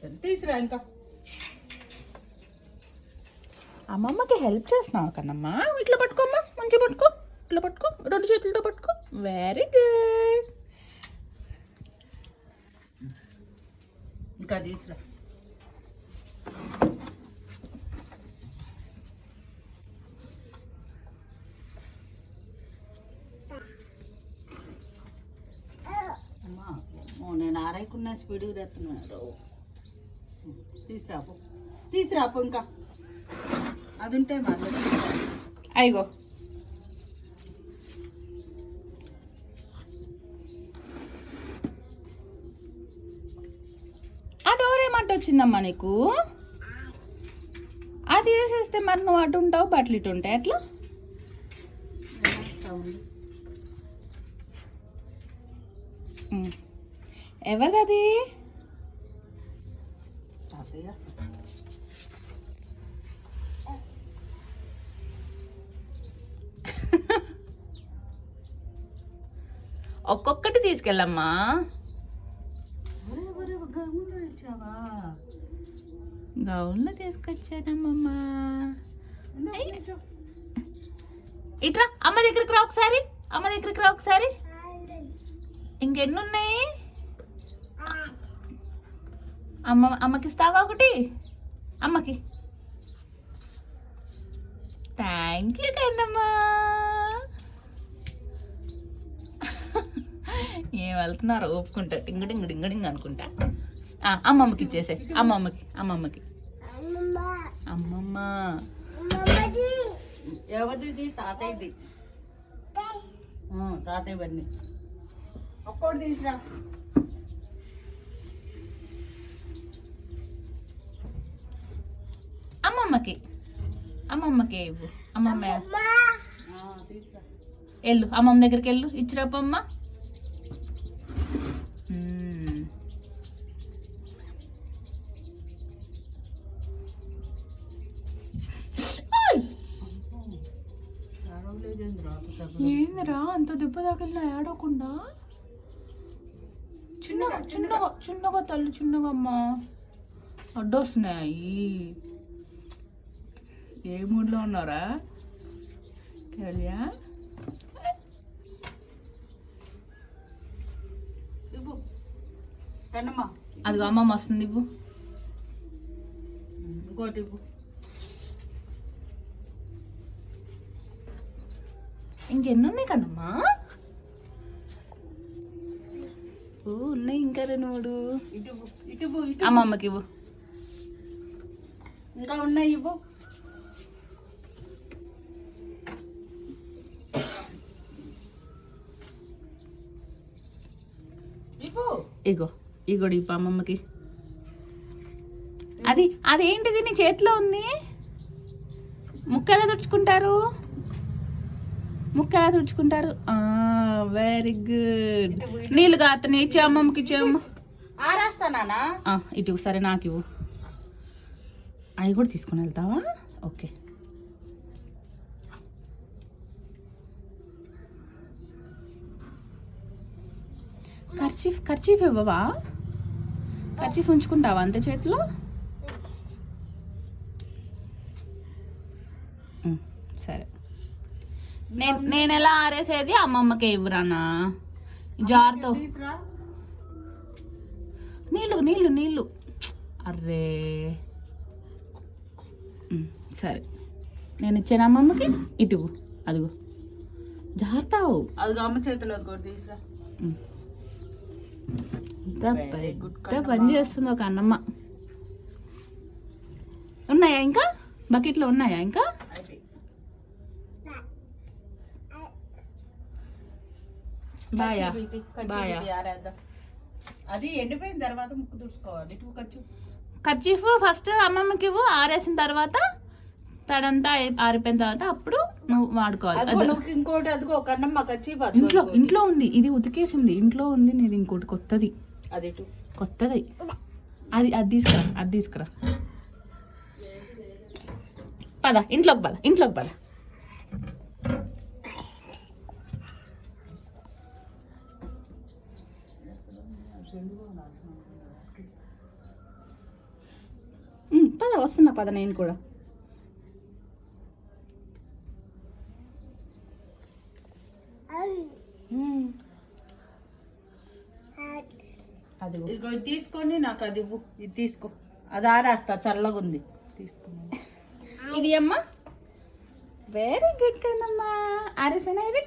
తల్లి తీసురా ఇంకా. అమ్మమ్మకి హెల్ప్ చేస్తున్నావు కన్నమ్మా? ఇట్లా పట్టుకోమ్మా మంచిగా పట్టుకో ఇట్లా పట్టుకో రెండు చేతులతో పట్టుకో. వెరీ గుడ్ ఇంకా తీసురా. నేను ఆరైకున్న స్పీడ్ తెస్తున్నాడు తీసురాపు తీసురాపు ఇంకా. అది ఉంటే మళ్ళీ అయిగో ఆ డోర్ ఏమంట వచ్చిందమ్మా నీకు? అది వేసేస్తే మరి నువ్వు అటు ఉంటావు బట్టలు ఇటు ఉంటాయి అట్లా. ఎవరిది తాతయ్య ఒక్కొక్కటి తీసుకెళ్ళమ్మా. గౌన్లో తీసుకొచ్చానమ్మమ్మా. ఇట్రా అమ్మ దగ్గరికి రా ఒకసారి. అమ్మ దగ్గరికి రా ఒకసారి. ఇంకెన్ని ఉన్నాయి అమ్మ అమ్మకి ఇస్తావా ఒకటి. అమ్మకి. థ్యాంక్ యూ కన్నమ్మా ఏం వెళ్తున్నారు? ఒప్పుకుంటా డింగ డింగ డింగ డింగ అనుకుంటా. ఆ, అమ్మమ్మకి ఇచ్చేసే అమ్మమ్మకి అమ్మమ్మకి. అమ్మమ్మ. ఎవరిది? తాతయ్యది. తాతయ్య. బండి ఒక్కోటి తీసురా. అమ్మమ్మకి. అమ్మమ్మకి ఇవ్వు. అమ్మమ్మ వెళ్ళు అమ్మమ్మ. దగ్గరికి వెళ్ళు ఇచ్చిరాపమ్మ. ఏందిరా? అంత దెబ్బ తగిలినా ఏడవకుండా? చిన్నగా చిన్నగా చిన్నగా తల్లి చిన్నగా అమ్మా. అడ్డొస్తున్నాయి. ఏ మూడ్లో ఉన్నారా? కళ్యా? ఇవ్వు. కన్నమ్మ. అదిగో అమ్మమ్మ వస్తుంది ఇవ్వు. ఇంకోటి ఇవ్వు. ఇంకెన్ని ఉన్నాయి కన్నమ్మా? ఓ ఉన్నాయి ఇంకా రెండు. అమ్మమ్మకి ఇవ్వు. ఇంకా ఉన్నాయి ఇవ్వు ఇవ్వు ఇగో ఇగోడి ఇప్పు అమ్మమ్మకి అది అదేంటిది నీ చేతిలో ఉంది? ముక్క ఎలా తుడుచుకుంటారు? ముక్క ఎలా తుడుచుకుంటారు వెరీ గుడ్ నీళ్ళు కాతని ఇచ్చి అమ్మమ్మకి ఇటు సరే నాకు ఇవ్వు. అవి కూడా తీసుకుని వెళ్తావా? ఓకే. ఖర్చీఫ్ ఖర్చీఫ్ ఇవ్వవా? ఖర్చీఫ్ ఉంచుకుంటావా అంతే చేతిలో? సరే. నేను నేను ఎలా ఆరేసేది? అమ్మమ్మకే ఇవ్వరానా? జార్తో. నీళ్ళు నీళ్ళు నీళ్ళు. అర్రే. సరే. నేను ఇచ్చాను అమ్మమ్మకి? ఇటు. అదిగో. జాగ్రత్తావు అది అమ్మ చేతిలో తీసురా. పెద్ద పని చేస్తుంది ఒక అన్నమ్మ. ఉన్నాయా ఇంకా? బకెట్లో ఉన్నాయా ఇంకా? బాయా బాయా. అది ఎండిపోయిన తర్వాత ముక్కు తుడుచుకోవాలి. ఇటు ఖర్చు ఖర్చీఫ్ ఫస్ట్ అమ్మమ్మకి ఇవ్వు ఆరేసిన తర్వాత తడంతా ఆరిపోయిన తర్వాత అప్పుడు నువ్వు వాడుకోవాలి. ఇంకోటి అదిగో ఇంట్లో ఇంట్లో ఉంది ఇది ఉతికేసింది. ఇంట్లో ఉంది నీది ఇంకోటి కొత్తది. అది కొత్తది. అది అది తీసుకురా అది తీసుకురా. పద ఇంట్లోకి పద ఇంట్లోకి పద. వస్తున్నా పద నేను కూడా. మ్మ్. అది. ఇదిగో ఇది తీసుకొని నాకు అది ఇవ్వు. ఇది తీసుకో. అది ఆరేస్తా చల్లగా ఉంది ఇది అమ్మా. వెరీ గుడ్ కదమ్మా ఆరేసానా ఇది